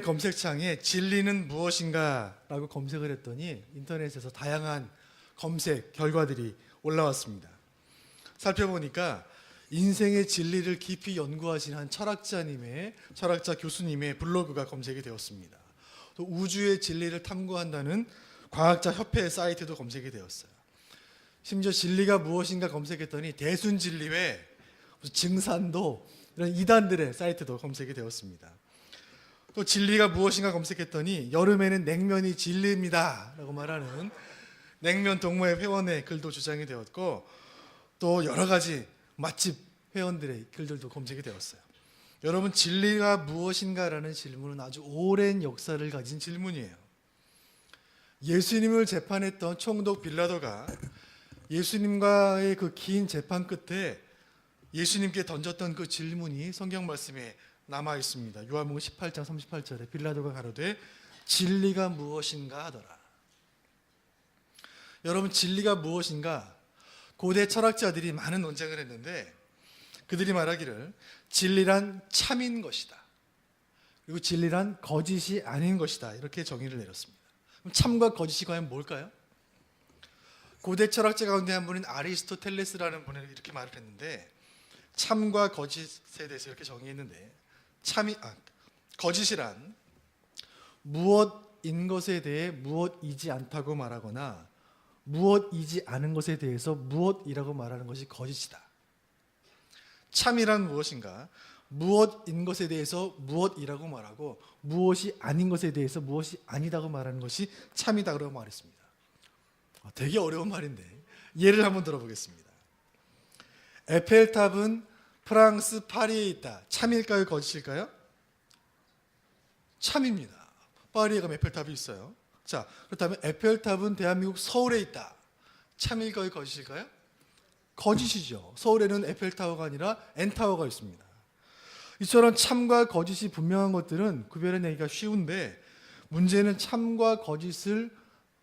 검색창에 진리는 무엇인가라고 검색을 했더니 인터넷에서 다양한 검색 결과들이 올라왔습니다. 살펴보니까 인생의 진리를 깊이 연구하신 한 철학자님의 철학자 교수님의 블로그가 검색이 되었습니다. 또 우주의 진리를 탐구한다는 과학자 협회 사이트도 검색이 되었어요. 심지어 진리가 무엇인가 검색했더니 대순 진리 외 무슨 증산도 이런 이단들의 사이트도 검색이 되었습니다. 또 진리가 무엇인가 검색했더니 여름에는 냉면이 진리입니다라고 말하는 냉면 동호회 회원의 글도 주장이 되었고 또 여러 가지 맛집 회원들의 글들도 검색이 되었어요. 여러분 진리가 무엇인가라는 질문은 아주 오랜 역사를 가진 질문이에요. 예수님을 재판했던 총독 빌라도가 예수님과의 그 긴 재판 끝에 예수님께 던졌던 그 질문이 성경 말씀에 남아 있습니다. 요한복음 18장 38절에 빌라도가 가로되 진리가 무엇인가 하더라. 여러분 진리가 무엇인가? 고대 철학자들이 많은 논쟁을 했는데 그들이 말하기를 진리란 참인 것이다. 그리고 진리란 거짓이 아닌 것이다. 이렇게 정의를 내렸습니다. 그럼 참과 거짓이 과연 뭘까요? 고대 철학자 가운데 한 분인 아리스토텔레스라는 분이 이렇게 말을 했는데 참과 거짓에 대해서 이렇게 정의했는데 참이 아, 거짓이란 무엇인 것에 대해 무엇이지 않다고 말하거나 무엇이지 않은 것에 대해서 무엇이라고 말하는 것이 거짓이다. 참이란 무엇인가? 무엇인 것에 대해서 무엇이라고 말하고 무엇이 아닌 것에 대해서 무엇이 아니다고 말하는 것이 참이다라고 말했습니다. 아, 되게 어려운 말인데 예를 한번 들어보겠습니다. 에펠탑은 프랑스 파리에 있다. 참일까요? 거짓일까요? 참입니다. 파리에 가면 에펠탑이 있어요. 자, 그렇다면 에펠탑은 대한민국 서울에 있다. 참일까요? 거짓일까요? 거짓이죠. 서울에는 에펠타워가 아니라 엔타워가 있습니다. 이처럼 참과 거짓이 분명한 것들은 구별해내기가 쉬운데 문제는 참과 거짓을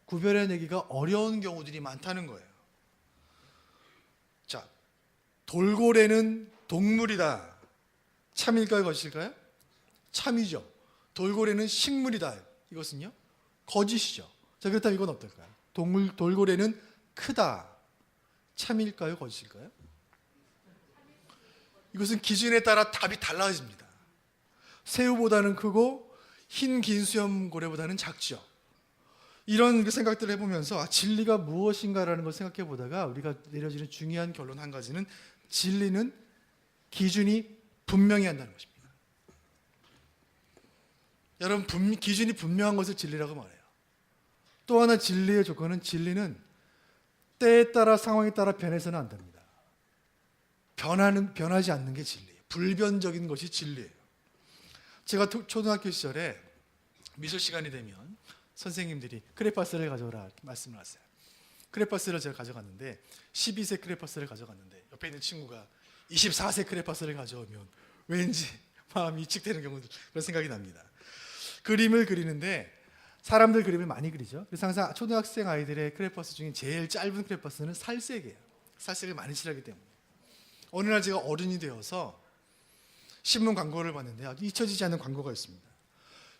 구별해내기가 어려운 경우들이 많다는 거예요. 자, 돌고래는 동물이다. 참일까요? 거짓일까요? 참이죠. 돌고래는 식물이다. 이것은요? 거짓이죠. 자, 그렇다면 이건 어떨까요? 동물 돌고래는 크다. 참일까요? 거짓일까요? 이것은 기준에 따라 답이 달라집니다. 새우보다는 크고 흰 긴 수염 고래보다는 작죠. 이런 그 생각들을 해보면서 아, 진리가 무엇인가라는 걸 생각해 보다가 우리가 내려지는 중요한 결론 한 가지는 진리는 기준이 분명히 한다는 것입니다. 여러분 분- 기준이 분명한 것을 진리라고 말해요. 또 하나 진리의 조건은 진리는 때에 따라 상황에 따라 변해서는 안 됩니다. 변하는 변하지 않는 게 진리예요. 불변적인 것이 진리예요. 제가 초- 초등학교 시절에 미술 시간이 되면 선생님들이 크레파스를 가져오라 말씀을 하세요. 크레파스를 제가 가져갔는데 12세 크레파스를 가져갔는데 옆에 있는 친구가 24세 크레파스를 가져오면 왠지 마음이 이직되는 경우도 그런 생각이 납니다. 그림을 그리는데 사람들 그림을 많이 그리죠. 그래서 항상 초등학생 아이들의 크레파스 중에 제일 짧은 크레파스는 살색이에요. 살색을 많이 칠하기 때문에. 어느 날 제가 어른이 되어서 신문 광고를 봤는데 아주 잊혀지지 않는 광고가 있습니다.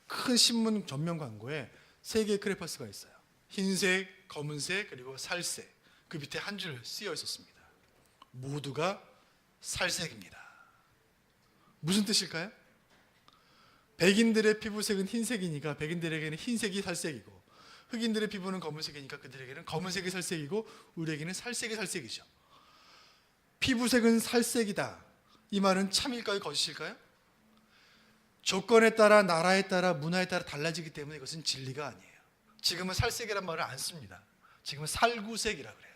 큰 신문 전면 광고에 세 개의 크레파스가 있어요. 흰색, 검은색, 그리고 살색. 그 밑에 한 줄 쓰여 있었습니다. 모두가 살색입니다. 무슨 뜻일까요? 백인들의 피부색은 흰색이니까 백인들에게는 흰색이 살색이고 흑인들의 피부는 검은색이니까 그들에게는 검은색이 살색이고 우리에게는 살색이 살색이죠. 피부색은 살색이다. 이 말은 참일까요? 거짓일까요? 조건에 따라 나라에 따라 문화에 따라 달라지기 때문에 이것은 진리가 아니에요. 지금은 살색이란 말을 안 씁니다. 지금은 살구색이라 그래요.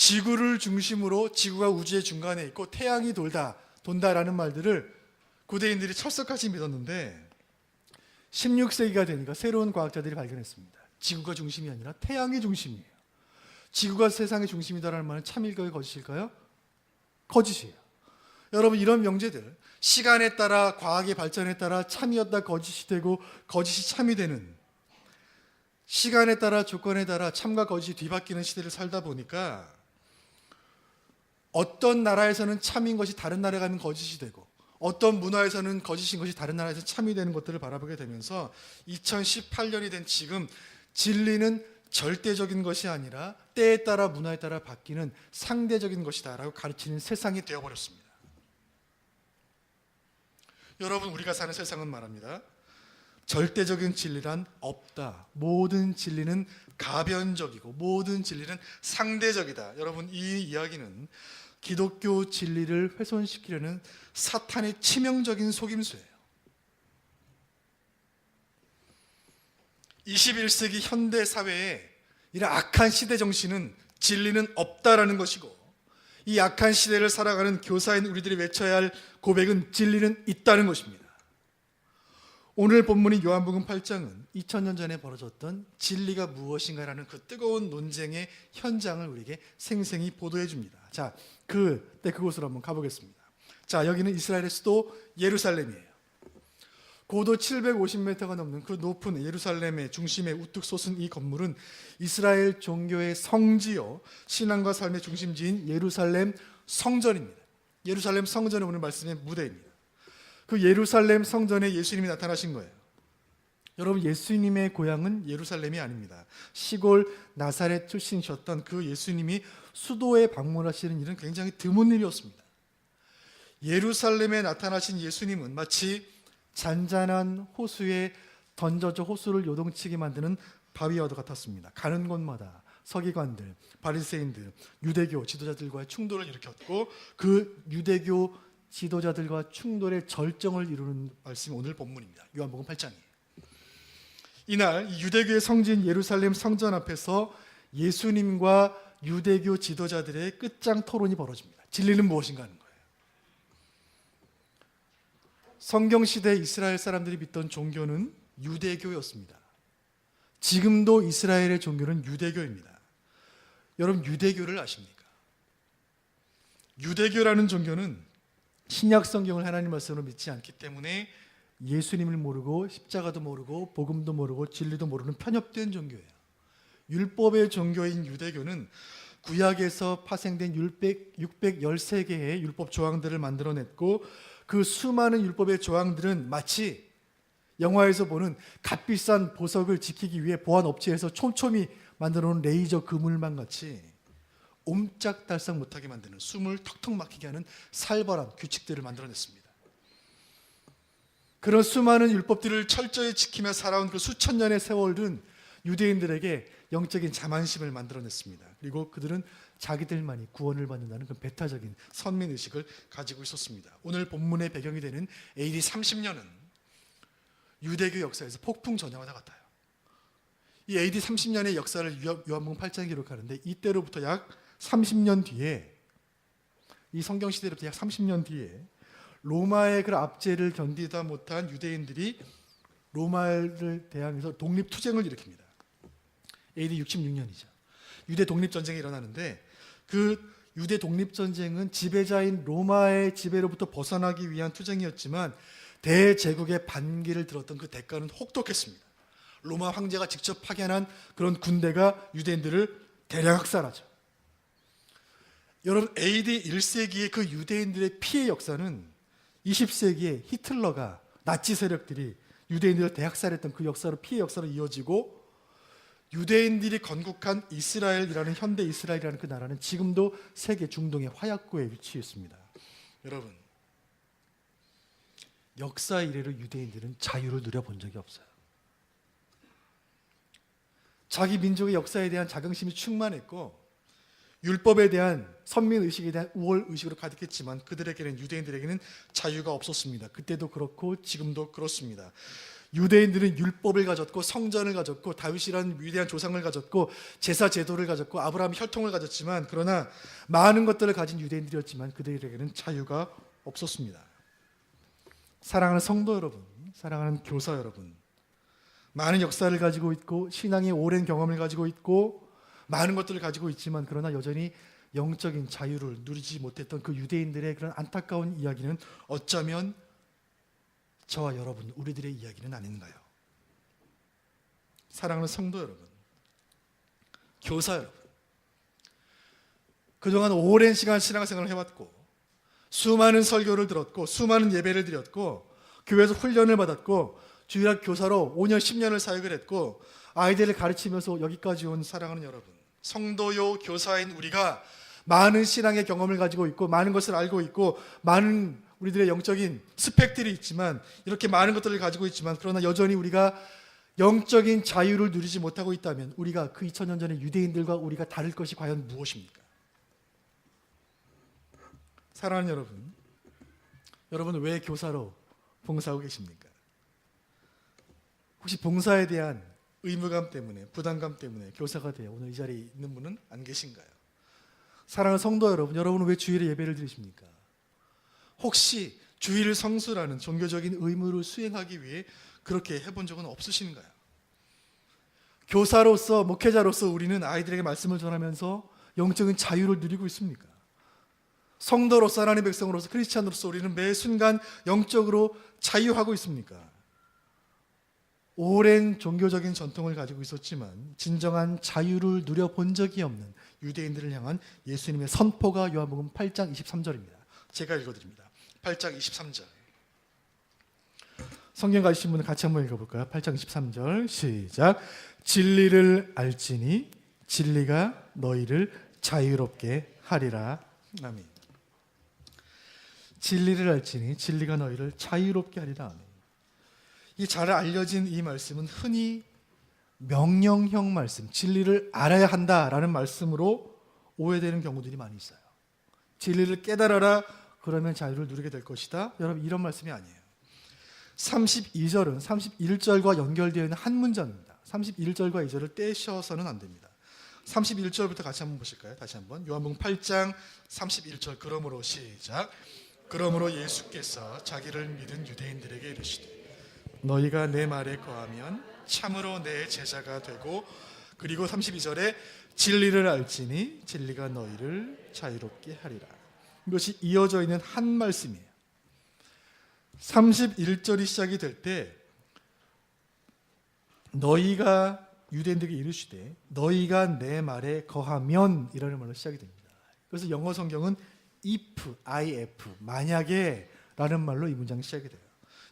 지구를 중심으로 지구가 우주의 중간에 있고 태양이 돌다 돈다라는 말들을 고대인들이 철석같이 믿었는데 16세기가 되니까 새로운 과학자들이 발견했습니다. 지구가 중심이 아니라 태양이 중심이에요. 지구가 세상의 중심이다라는 말은 참일까요? 거짓일까요? 거짓이에요. 여러분 이런 명제들 시간에 따라 과학의 발전에 따라 참이었다 거짓이 되고 거짓이 참이 되는 시간에 따라 조건에 따라 참과 거짓이 뒤바뀌는 시대를 살다 보니까 어떤 나라에서는 참인 것이 다른 나라에 가면 거짓이 되고 어떤 문화에서는 거짓인 것이 다른 나라에서 참이 되는 것들을 바라보게 되면서 2018년이 된 지금 진리는 절대적인 것이 아니라 때에 따라 문화에 따라 바뀌는 상대적인 것이다라고 가르치는 세상이 되어버렸습니다. 여러분 우리가 사는 세상은 말합니다. 절대적인 진리란 없다. 모든 진리는 가변적이고 모든 진리는 상대적이다. 여러분 이 이야기는 기독교 진리를 훼손시키려는 사탄의 치명적인 속임수예요. 21세기 현대 사회에 이런 악한 시대 정신은 진리는 없다라는 것이고 이 악한 시대를 살아가는 교사인 우리들이 외쳐야 할 고백은 진리는 있다는 것입니다. 오늘 본문인 요한복음 8장은 2000년 전에 벌어졌던 진리가 무엇인가라는 그 뜨거운 논쟁의 현장을 우리에게 생생히 보도해 줍니다. 자, 그때 그곳으로 한번 가보겠습니다. 자, 여기는 이스라엘의 수도 예루살렘이에요. 고도 750m가 넘는 그 높은 예루살렘의 중심에 우뚝 솟은 이 건물은 이스라엘 종교의 성지요 신앙과 삶의 중심지인 예루살렘 성전입니다. 예루살렘 성전은 오늘 말씀의 무대입니다. 그 예루살렘 성전에 예수님이 나타나신 거예요. 여러분 예수님의 고향은 예루살렘이 아닙니다. 시골 나사렛 출신이셨던 그 예수님이 수도에 방문하시는 일은 굉장히 드문 일이었습니다. 예루살렘에 나타나신 예수님은 마치 잔잔한 호수에 던져져 호수를 요동치게 만드는 바위와도 같았습니다. 가는 곳마다 서기관들, 바리새인들, 유대교 지도자들과의 충돌을 일으켰고 그 유대교 지도자들과 충돌의 절정을 이루는 말씀이 오늘 본문입니다. 요한복음 8장이에요. 이날 이 유대교의 성지인 예루살렘 성전 앞에서 예수님과 유대교 지도자들의 끝장 토론이 벌어집니다. 진리는 무엇인가 하는 거예요. 성경 시대 이스라엘 사람들이 믿던 종교는 유대교였습니다. 지금도 이스라엘의 종교는 유대교입니다. 여러분 유대교를 아십니까? 유대교라는 종교는 신약 성경을 하나님 말씀으로 믿지 않기 때문에 예수님을 모르고 십자가도 모르고 복음도 모르고 진리도 모르는 편협된 종교예요. 율법의 종교인 유대교는 구약에서 파생된 600, 613개의 율법 조항들을 만들어냈고 그 수많은 율법의 조항들은 마치 영화에서 보는 값비싼 보석을 지키기 위해 보안 업체에서 촘촘히 만들어 놓은 레이저 그물망 같이 옴짝달싹 못하게 만드는 숨을 턱턱 막히게 하는 살벌한 규칙들을 만들어냈습니다. 그런 수많은 율법들을 철저히 지키며 살아온 그 수천 년의 세월은 유대인들에게 영적인 자만심을 만들어냈습니다. 그리고 그들은 자기들만이 구원을 받는다는 그 배타적인 선민 의식을 가지고 있었습니다. 오늘 본문의 배경이 되는 AD 30년은 유대교 역사에서 폭풍 전야와 같아요. 이 AD 30년의 역사를 요한복음 8장에 기록하는데 이때로부터 약 30년 뒤에 이 성경 시대로부터 약 30년 뒤에 로마의 그 압제를 견디다 못한 유대인들이 로마를 대항해서 독립 투쟁을 일으킵니다. AD 66년이죠. 유대 독립 전쟁이 일어나는데 그 유대 독립 전쟁은 지배자인 로마의 지배로부터 벗어나기 위한 투쟁이었지만 대제국의 반기를 들었던 그 대가는 혹독했습니다. 로마 황제가 직접 파견한 그런 군대가 유대인들을 대량 학살하죠. 여러분 AD 1세기의 그 유대인들의 피해 역사는 20세기에 히틀러가 나치 세력들이 유대인들을 대학살했던 그 역사로 피해 역사로 이어지고 유대인들이 건국한 이스라엘이라는 현대 이스라엘이라는 그 나라는 지금도 세계 중동의 화약고에 위치해 있습니다. 여러분 역사 이래로 유대인들은 자유를 누려본 적이 없어요. 자기 민족의 역사에 대한 자긍심이 충만했고 율법에 대한 선민 의식에 대한 우월 의식으로 가득했지만 그들에게는 유대인들에게는 자유가 없었습니다. 그때도 그렇고 지금도 그렇습니다. 유대인들은 율법을 가졌고 성전을 가졌고 다윗이라는 위대한 조상을 가졌고 제사 제도를 가졌고 아브라함 혈통을 가졌지만 그러나 많은 것들을 가진 유대인들이었지만 그들에게는 자유가 없었습니다. 사랑하는 성도 여러분, 사랑하는 교사 여러분, 많은 역사를 가지고 있고 신앙의 오랜 경험을 가지고 있고 많은 것들을 가지고 있지만 그러나 여전히 영적인 자유를 누리지 못했던 그 유대인들의 그런 안타까운 이야기는 어쩌면 저와 여러분 우리들의 이야기는 아닌가요? 사랑하는 성도 여러분, 교사 여러분, 그동안 오랜 시간 신앙생활을 해왔고 수많은 설교를 들었고 수많은 예배를 드렸고 교회에서 훈련을 받았고 주일학 교사로 5년 10년을 사역을 했고 아이들을 가르치면서 여기까지 온 사랑하는 여러분 성도요 교사인 우리가 많은 신앙의 경험을 가지고 있고 많은 것을 알고 있고 많은 우리들의 영적인 스펙들이 있지만 이렇게 많은 것들을 가지고 있지만 그러나 여전히 우리가 영적인 자유를 누리지 못하고 있다면 우리가 그 2000년 전의 유대인들과 우리가 다를 것이 과연 무엇입니까? 사랑하는 여러분, 여러분은 왜 교사로 봉사하고 계십니까? 혹시 봉사에 대한 의무감 때문에, 부담감 때문에 교사가 되어 오늘 이 자리에 있는 분은 안 계신가요? 사랑하는 성도 여러분, 여러분은 왜 주일에 예배를 드리십니까? 혹시 주일 성수라는 종교적인 의무를 수행하기 위해 그렇게 해본 적은 없으신가요? 교사로서, 목회자로서 우리는 아이들에게 말씀을 전하면서 영적인 자유를 누리고 있습니까? 성도로서 하나님의 백성으로서 크리스찬으로서 우리는 매 순간 영적으로 자유하고 있습니까? 오랜 종교적인 전통을 가지고 있었지만 진정한 자유를 누려본 적이 없는 유대인들을 향한 예수님의 선포가 요한복음 8장 23절입니다. 제가 읽어드립니다. 8장 23절. 성경 가지신 분은 같이 한번 읽어볼까요? 8장 23절 시작. 진리를 알지니 진리가 너희를 자유롭게 하리라. 아멘. 진리를 알지니 진리가 너희를 자유롭게 하리라. 아멘. 이잘 알려진 이 말씀은 흔히 명령형 말씀, 진리를 알아야 한다라는 말씀으로 오해되는 경우들이 많이 있어요. 진리를 깨달아라 그러면 자유를 누리게 될 것이다. 여러분 이런 말씀이 아니에요. 32절은 31절과 연결되어 있는 한 문장입니다. 31절과 2절을 떼셔서는 안 됩니다. 31절부터 같이 한번 보실까요? 다시 한번 요한복음 8장 31절 그러므로 시작 그러므로 예수께서 자기를 믿은 유대인들에게 이르시되 너희가 내 말에 거하면 참으로 내 제자가 되고 그리고 32절에 진리를 알지니 진리가 너희를 자유롭게 하리라. 이것이 이어져 있는 한 말씀이에요. 31절이 시작이 될 때 너희가 유대인들에게 이르시되 너희가 내 말에 거하면 이라는 말로 시작이 됩니다. 그래서 영어 성경은 if, if, 만약에 라는 말로 이 문장이 시작이 돼요.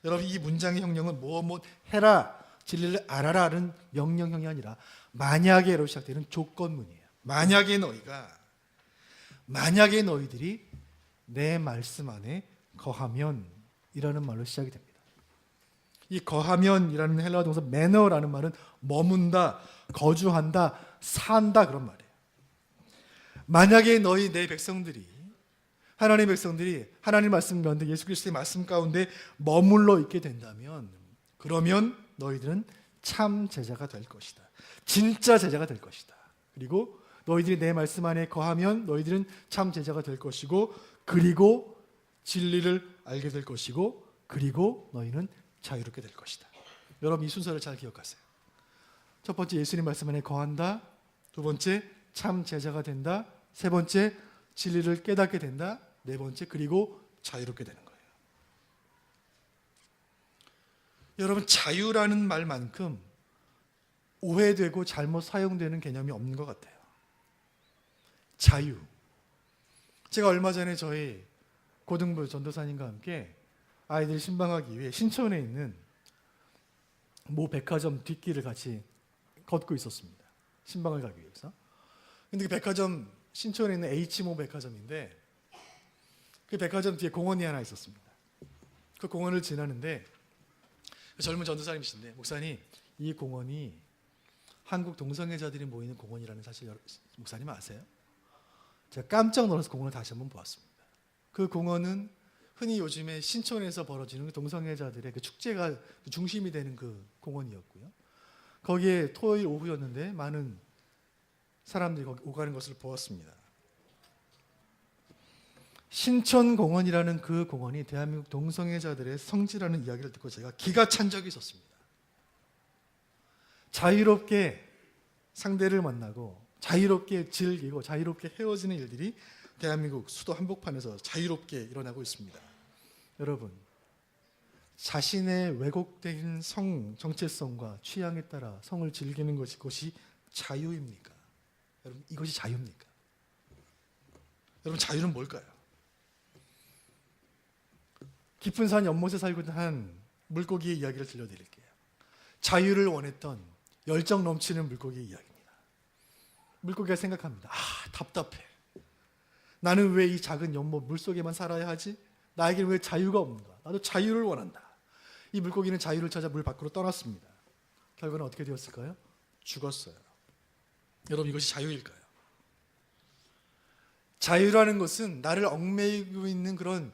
여러분 이 문장의 형용은 뭐뭐 해라 진리를 알아라는 명령형이 아니라 만약에로 시작되는 조건문이에요. 만약에 너희가 만약에 너희들이 내 말씀 안에 거하면 이라는 말로 시작이 됩니다. 이 거하면이라는 헬라어 동사 매너라는 말은 머문다, 거주한다, 산다 그런 말이에요. 만약에 너희 내 백성들이 하나님의 백성들이 하나님 말씀 가운데 예수 그리스도의 말씀 가운데 머물러 있게 된다면 그러면 너희들은 참 제자가 될 것이다. 진짜 제자가 될 것이다. 그리고 너희들이 내 말씀 안에 거하면 너희들은 참 제자가 될 것이고 그리고 진리를 알게 될 것이고 그리고 너희는 자유롭게 될 것이다. 여러분 이 순서를 잘 기억하세요. 첫 번째 예수님 말씀 안에 거한다. 두 번째 참 제자가 된다. 세 번째 진리를 깨닫게 된다. 네 번째 그리고 자유롭게 되는 거예요. 여러분 자유라는 말만큼 오해되고 잘못 사용되는 개념이 없는 것 같아요. 자유. 제가 얼마 전에 저희 고등부 전도사님과 함께 아이들 신방하기 위해 신촌에 있는 모 백화점 뒷길을 같이 걷고 있었습니다. 신방을 가기 위해서. 근데 그 백화점 신촌에 있는 H모 백화점인데 그 백화점 뒤에 공원이 하나 있었습니다. 그 공원을 지나는데 그 젊은 전도사님이신데 목사님 이 공원이 한국 동성애자들이 모이는 공원이라는 사실 목사님 아세요? 제가 깜짝 놀라서 공원을 다시 한번 보았습니다. 그 공원은 흔히 요즘에 신촌에서 벌어지는 그 동성애자들의 그 축제가 그 중심이 되는 그 공원이었고요. 거기에 토요일 오후였는데 많은 사람들이 거기 오가는 것을 보았습니다. 신천공원이라는 그 공원이 대한민국 동성애자들의 성지라는 이야기를 듣고 제가 기가 찬 적이 있었습니다. 자유롭게 상대를 만나고 자유롭게 즐기고 자유롭게 헤어지는 일들이 대한민국 수도 한복판에서 자유롭게 일어나고 있습니다. 여러분, 자신의 왜곡된 성 정체성과 취향에 따라 성을 즐기는 것이 것이 자유입니까? 여러분, 이것이 자유입니까? 여러분, 자유는 뭘까요? 깊은 산 연못에 살고 있는 한 물고기의 이야기를 들려드릴게요. 자유를 원했던 열정 넘치는 물고기의 이야기입니다. 물고기가 생각합니다. 아, 답답해. 나는 왜 이 작은 연못 물속에만 살아야 하지? 나에게는 왜 자유가 없는가? 나도 자유를 원한다. 이 물고기는 자유를 찾아 물 밖으로 떠났습니다. 결과는 어떻게 되었을까요? 죽었어요. 여러분 이것이 자유일까요? 자유라는 것은 나를 얽매이고 있는 그런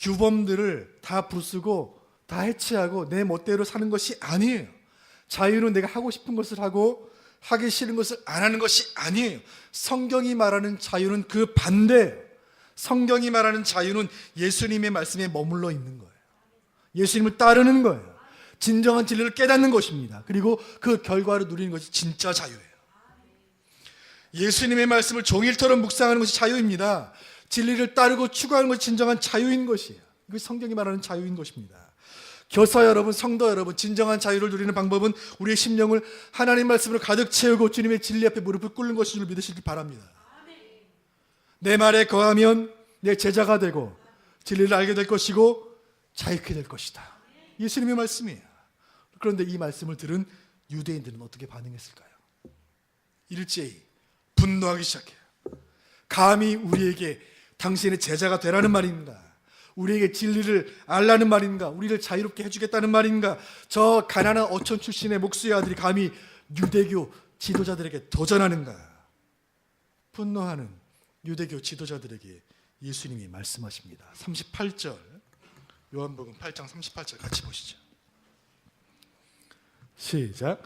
규범들을 다 부수고 다 해체하고 내 멋대로 사는 것이 아니에요. 자유는 내가 하고 싶은 것을 하고 하기 싫은 것을 안 하는 것이 아니에요. 성경이 말하는 자유는 그 반대예요. 성경이 말하는 자유는 예수님의 말씀에 머물러 있는 거예요. 예수님을 따르는 거예요. 진정한 진리를 깨닫는 것입니다. 그리고 그 결과를 누리는 것이 진짜 자유예요. 예수님의 말씀을 종일토록 묵상하는 것이 자유입니다. 진리를 따르고 추구하는 것이 진정한 자유인 것이에요. 이것이 성경이 말하는 자유인 것입니다. 교사 여러분, 성도 여러분, 진정한 자유를 누리는 방법은 우리의 심령을 하나님 말씀으로 가득 채우고 주님의 진리 앞에 무릎을 꿇는 것인 줄 믿으시길 바랍니다. 내 말에 거하면 내 제자가 되고 진리를 알게 될 것이고 자유케 될 것이다. 예수님의 말씀이에요. 그런데 이 말씀을 들은 유대인들은 어떻게 반응했을까요? 일제히 분노하기 시작해요. 감히 우리에게 당신의 제자가 되라는 말인가? 우리에게 진리를 알라는 말인가? 우리를 자유롭게 해주겠다는 말인가? 저 가난한 어촌 출신의 목수의 아들이 감히 유대교 지도자들에게 도전하는가? 분노하는 유대교 지도자들에게 예수님이 말씀하십니다. 38절 요한복음 8장 38절 같이 보시죠. 시작.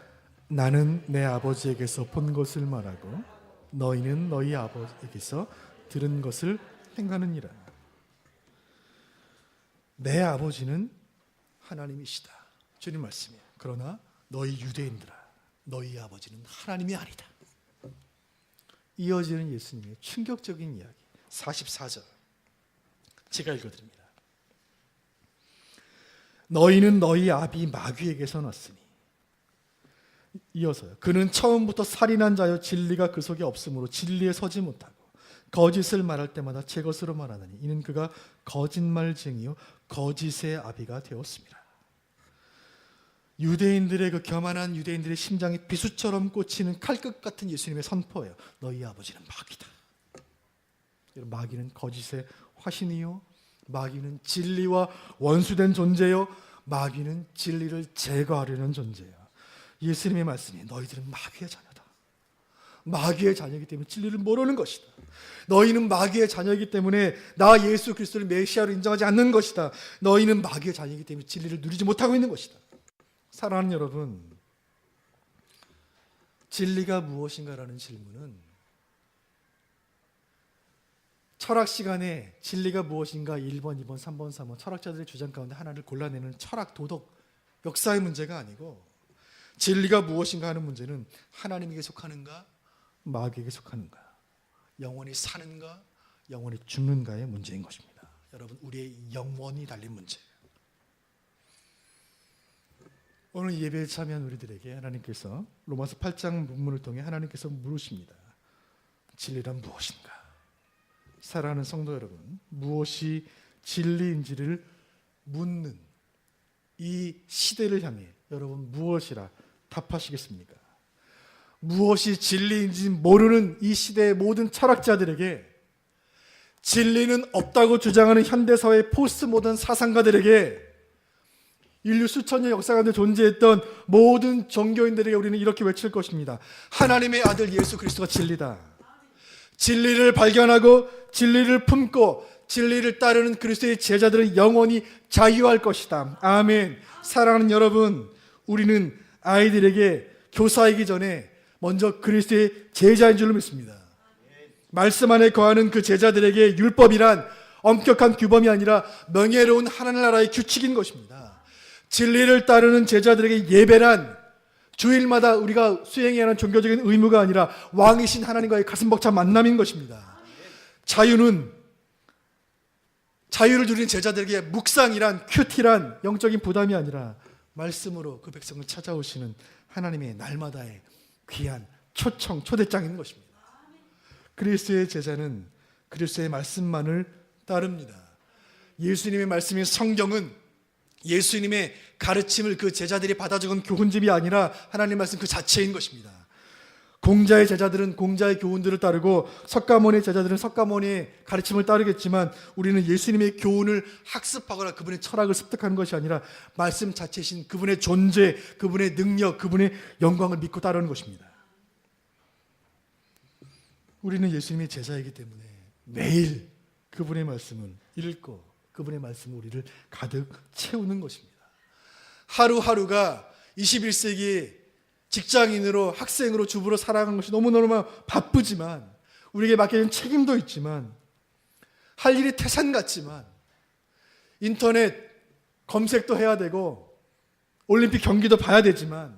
나는 내 아버지에게서 본 것을 말하고 너희는 너희 아버지에게서 들은 것을 행하느니라. 내 아버지는 하나님이시다. 주님 말씀이에요. 그러나 너희 유대인들아, 너희 아버지는 하나님이 아니다. 이어지는 예수님의 충격적인 이야기. 44절. 제가 읽어드립니다. 너희는 너희 아비 마귀에게서 났으니 이어서요. 그는 처음부터 살인한 자여 진리가 그 속에 없으므로 진리에 서지 못하고 거짓을 말할 때마다 제 것으로 말하느니 이는 그가 거짓말쟁이요 거짓의 아비가 되었습니다. 유대인들의 그 교만한 유대인들의 심장에 비수처럼 꽂히는 칼끝 같은 예수님의 선포예요. 너희 아버지는 마귀다. 마귀는 거짓의 화신이요. 마귀는 진리와 원수된 존재요. 마귀는 진리를 제거하려는 존재예요. 예수님의 말씀이 너희들은 마귀의 자녀다. 마귀의 자녀이기 때문에 진리를 모르는 것이다. 너희는 마귀의 자녀이기 때문에 나 예수 그리스도를 메시아로 인정하지 않는 것이다. 너희는 마귀의 자녀이기 때문에 진리를 누리지 못하고 있는 것이다. 사랑하는 여러분, 진리가 무엇인가라는 질문은 철학 시간에 진리가 무엇인가 1번, 2번, 3번, 4번 철학자들의 주장 가운데 하나를 골라내는 철학, 도덕, 역사의 문제가 아니고 진리가 무엇인가 하는 문제는 하나님에게 속하는가 마귀에게 속하는가 영원히 사는가 영원히 죽는가의 문제인 것입니다. 여러분 우리의 영원이 달린 문제예요. 오늘 예배에 참여한 우리들에게 하나님께서 로마서 8장 본문을 통해 하나님께서 물으십니다. 진리란 무엇인가? 사랑하는 성도 여러분, 무엇이 진리인지를 묻는 이 시대를 향해 여러분 무엇이라 답하시겠습니까? 무엇이 진리인지 모르는 이 시대의 모든 철학자들에게 진리는 없다고 주장하는 현대사회 포스트 모던 사상가들에게 인류 수천 년 역사 가운데 존재했던 모든 종교인들에게 우리는 이렇게 외칠 것입니다. 하나님의 아들 예수 그리스도가 진리다. 진리를 발견하고 진리를 품고 진리를 따르는 그리스도의 제자들은 영원히 자유할 것이다. 아멘. 사랑하는 여러분, 우리는 아이들에게 교사이기 전에 먼저 그리스도의 제자인 줄로 믿습니다. 말씀 안에 거하는 그 제자들에게 율법이란 엄격한 규범이 아니라 명예로운 하나님 나라의 규칙인 것입니다. 진리를 따르는 제자들에게 예배란 주일마다 우리가 수행해야 하는 종교적인 의무가 아니라 왕이신 하나님과의 가슴 벅찬 만남인 것입니다. 자유는 자유를 누리는 제자들에게 묵상이란 큐티란 영적인 부담이 아니라 말씀으로 그 백성을 찾아오시는 하나님의 날마다의 귀한 초청 초대장인 것입니다. 그리스도의 제자는 그리스도의 말씀만을 따릅니다. 예수님의 말씀인 성경은 예수님의 가르침을 그 제자들이 받아 적은 교훈집이 아니라 하나님 말씀 그 자체인 것입니다. 공자의 제자들은 공자의 교훈들을 따르고 석가모니의 제자들은 석가모니의 가르침을 따르겠지만 우리는 예수님의 교훈을 학습하거나 그분의 철학을 습득하는 것이 아니라 말씀 자체이신 그분의 존재, 그분의 능력, 그분의 영광을 믿고 따르는 것입니다. 우리는 예수님의 제자이기 때문에 매일 그분의 말씀을 읽고 그분의 말씀을 우리를 가득 채우는 것입니다. 하루하루가 21세기 직장인으로 학생으로 주부로 살아가는 것이 너무너무 바쁘지만 우리에게 맡겨진 책임도 있지만 할 일이 태산 같지만 인터넷 검색도 해야 되고 올림픽 경기도 봐야 되지만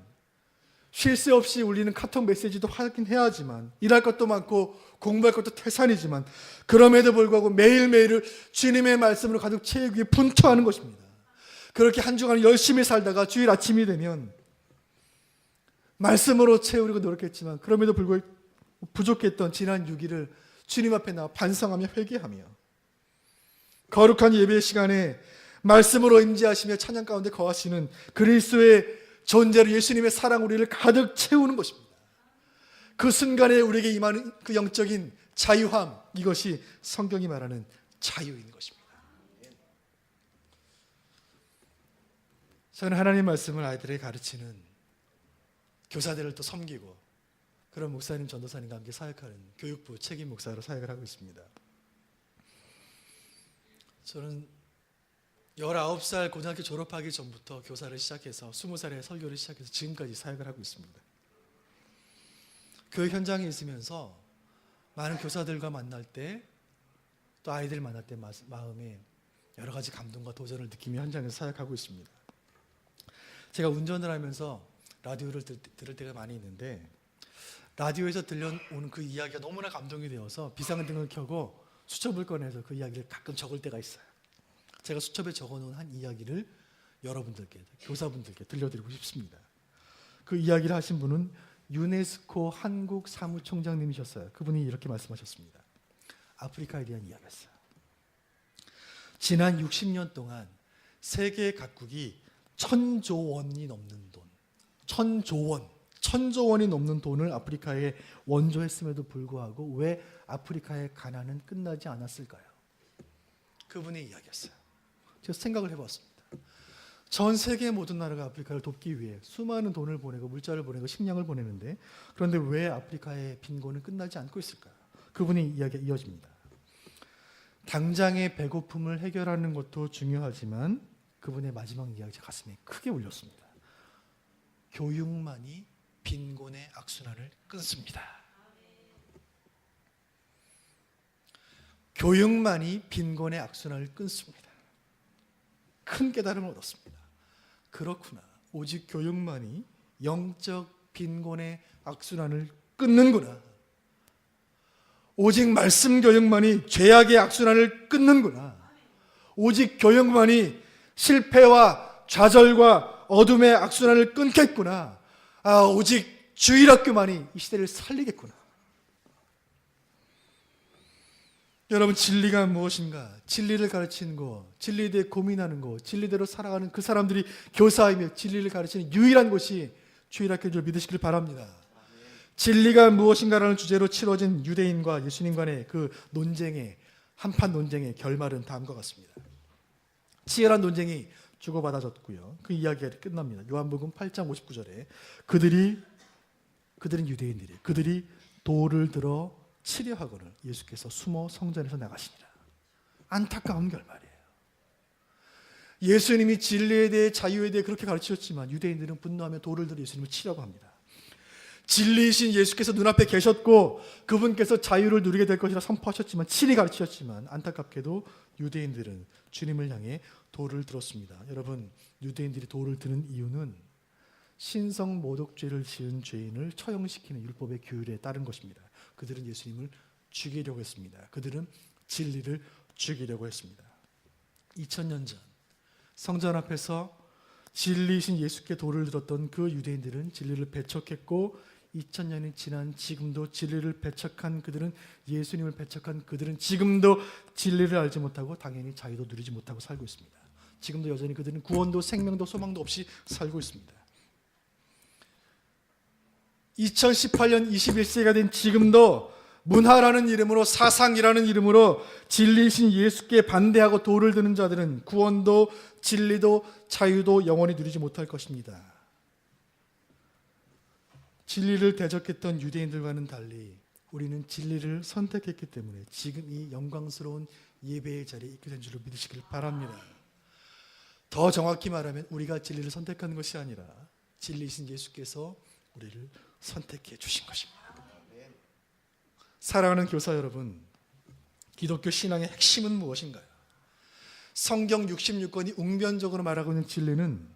쉴 새 없이 울리는 카톡 메시지도 확인해야 하지만 일할 것도 많고 공부할 것도 태산이지만 그럼에도 불구하고 매일매일을 주님의 말씀으로 가득 채우기 위해 분투하는 것입니다. 그렇게 한 주간 열심히 살다가 주일 아침이 되면 말씀으로 채우려고 노력했지만 그럼에도 불구하고 부족했던 지난 6일을 주님 앞에 나와 반성하며 회개하며 거룩한 예배 시간에 말씀으로 임재하시며 찬양 가운데 거하시는 그리스도의 존재로 예수님의 사랑 우리를 가득 채우는 것입니다. 그 순간에 우리에게 임하는 그 영적인 자유함 이것이 성경이 말하는 자유인 것입니다. 저는 하나님 말씀을 아이들에게 가르치는 교사들을 또 섬기고 그런 목사님 전도사님과 함께 사역하는 교육부 책임 목사로 사역을 하고 있습니다. 저는 19살 고등학교 졸업하기 전부터 교사를 시작해서 20살에 설교를 시작해서 지금까지 사역을 하고 있습니다. 그 현장에 있으면서 많은 교사들과 만날 때 또 아이들 만날 때 마- 마음에 여러 가지 감동과 도전을 느끼며 현장에서 사역하고 있습니다. 제가 운전을 하면서 라디오를 들, 들을 때가 많이 있는데 라디오에서 들려오는 그 이야기가 너무나 감동이 되어서 비상등을 켜고 수첩을 꺼내서 그 이야기를 가끔 적을 때가 있어요. 제가 수첩에 적어놓은 한 이야기를 여러분들께 교사분들께 들려드리고 싶습니다. 그 이야기를 하신 분은 유네스코 한국 사무총장님이셨어요. 그분이 이렇게 말씀하셨습니다. 아프리카에 대한 이야기였어요. 지난 60년 동안 세계 각국이 천조 원이 넘는 돈, 천조 원, 천조 원이 넘는 돈을 아프리카에 원조했음에도 불구하고 왜 아프리카의 가난은 끝나지 않았을까요? 그분의 이야기였어요. 제가 생각을 해봤습니다. 전 세계 모든 나라가 아프리카를 돕기 위해 수많은 돈을 보내고 물자를 보내고 식량을 보내는데 그런데 왜 아프리카의 빈곤은 끝나지 않고 있을까요? 그분의 이야기가 이어집니다. 당장의 배고픔을 해결하는 것도 중요하지만 그분의 마지막 이야기 제 가슴에 크게 울렸습니다. 교육만이 빈곤의 악순환을 끊습니다. 교육만이 빈곤의 악순환을 끊습니다. 큰 깨달음을 얻었습니다. 그렇구나. 오직 교육만이 영적 빈곤의 악순환을 끊는구나. 오직 말씀 교육만이 죄악의 악순환을 끊는구나. 오직 교육만이 실패와 좌절과 어둠의 악순환을 끊겠구나. 아, 오직 주일학교만이 이 시대를 살리겠구나. 여러분 진리가 무엇인가? 진리를 가르치는 것, 진리에 대해 고민하는 것, 진리대로 살아가는 그 사람들이 교사이며 진리를 가르치는 유일한 곳이 주일학교인 줄 믿으시길 바랍니다. 진리가 무엇인가라는 주제로 치러진 유대인과 예수님 간의 그 논쟁의 한판 논쟁의 결말은 다음과 같습니다. 치열한 논쟁이 주고받아졌고요. 그 이야기가 끝납니다. 요한복음 8장 59절에 그들이 그들은 유대인들이 그들이 돌을 들어 치려 하거늘 예수께서 숨어 성전에서 나가시니라. 안타까운 결말이에요. 예수님이 진리에 대해 자유에 대해 그렇게 가르치셨지만 유대인들은 분노하며 돌을 들어 예수님을 치려고 합니다. 진리이신 예수께서 눈앞에 계셨고 그분께서 자유를 누리게 될 것이라 선포하셨지만 친히 가르치셨지만 안타깝게도 유대인들은 주님을 향해 돌을 들었습니다. 여러분 유대인들이 돌을 드는 이유는 신성 모독죄를 지은 죄인을 처형시키는 율법의 규율에 따른 것입니다. 그들은 예수님을 죽이려고 했습니다. 그들은 진리를 죽이려고 했습니다. 2000년 전 성전 앞에서 진리이신 예수께 돌을 들었던 그 유대인들은 진리를 배척했고 2000년이 지난 지금도 진리를 배척한 그들은 예수님을 배척한 그들은 지금도 진리를 알지 못하고 당연히 자유도 누리지 못하고 살고 있습니다. 지금도 여전히 그들은 구원도 생명도 소망도 없이 살고 있습니다. 2018년 21세기가 된 지금도 문화라는 이름으로 사상이라는 이름으로 진리이신 예수께 반대하고 돌을 드는 자들은 구원도 진리도 자유도 영원히 누리지 못할 것입니다. 진리를 대적했던 유대인들과는 달리 우리는 진리를 선택했기 때문에 지금 이 영광스러운 예배의 자리에 있게 된 줄로 믿으시길 바랍니다. 더 정확히 말하면 우리가 진리를 선택하는 것이 아니라 진리이신 예수께서 우리를 선택해 주신 것입니다. 사랑하는 교사 여러분, 기독교 신앙의 핵심은 무엇인가요? 성경 66권이 웅변적으로 말하고 있는 진리는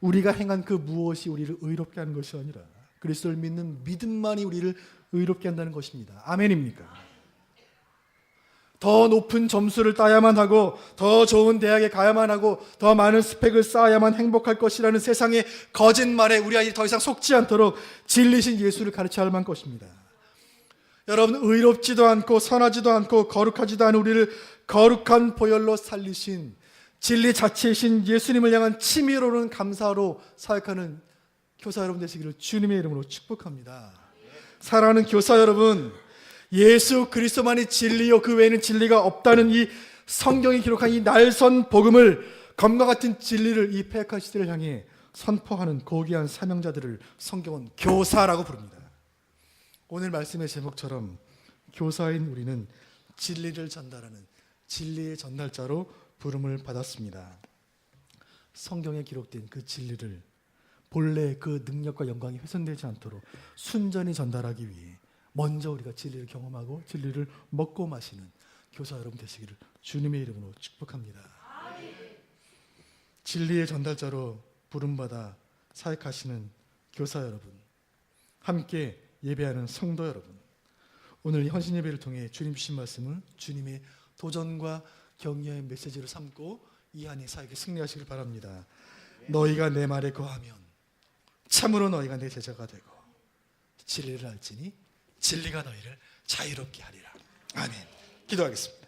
우리가 행한 그 무엇이 우리를 의롭게 하는 것이 아니라 그리스도를 믿는 믿음만이 우리를 의롭게 한다는 것입니다. 아멘입니까? 더 높은 점수를 따야만 하고 더 좋은 대학에 가야만 하고 더 많은 스펙을 쌓아야만 행복할 것이라는 세상의 거짓말에 우리 아이 더 이상 속지 않도록 진리신 예수를 가르쳐야 할 만 것입니다. 여러분 의롭지도 않고 선하지도 않고 거룩하지도 않은 우리를 거룩한 보혈로 살리신 진리 자체이신 예수님을 향한 치밀어오는 감사로 사역하는 교사 여러분 되시기를 주님의 이름으로 축복합니다. 사랑하는 교사 여러분, 예수 그리스도만이 진리요 그 외에는 진리가 없다는 이 성경이 기록한 이 날선 복음을 검과 같은 진리를 이 폐역한 시대를 향해 선포하는 고귀한 사명자들을 성경은 교사라고 부릅니다. 오늘 말씀의 제목처럼 교사인 우리는 진리를 전달하는 진리의 전달자로 부름을 받았습니다. 성경에 기록된 그 진리를 본래 그 능력과 영광이 훼손되지 않도록 순전히 전달하기 위해 먼저 우리가 진리를 경험하고 진리를 먹고 마시는 교사 여러분 되시기를 주님의 이름으로 축복합니다. 진리의 전달자로 부름받아 사역하시는 교사 여러분, 함께 예배하는 성도 여러분, 오늘 이 헌신 예배를 통해 주님 주신 말씀을 주님의 도전과 격려의 메시지를 삼고 이 안에 사역에 승리하시길 바랍니다. 너희가 내 말에 거하면 참으로 너희가 내 제자가 되고 진리를 알지니 진리가 너희를 자유롭게 하리라. 아멘. 기도하겠습니다.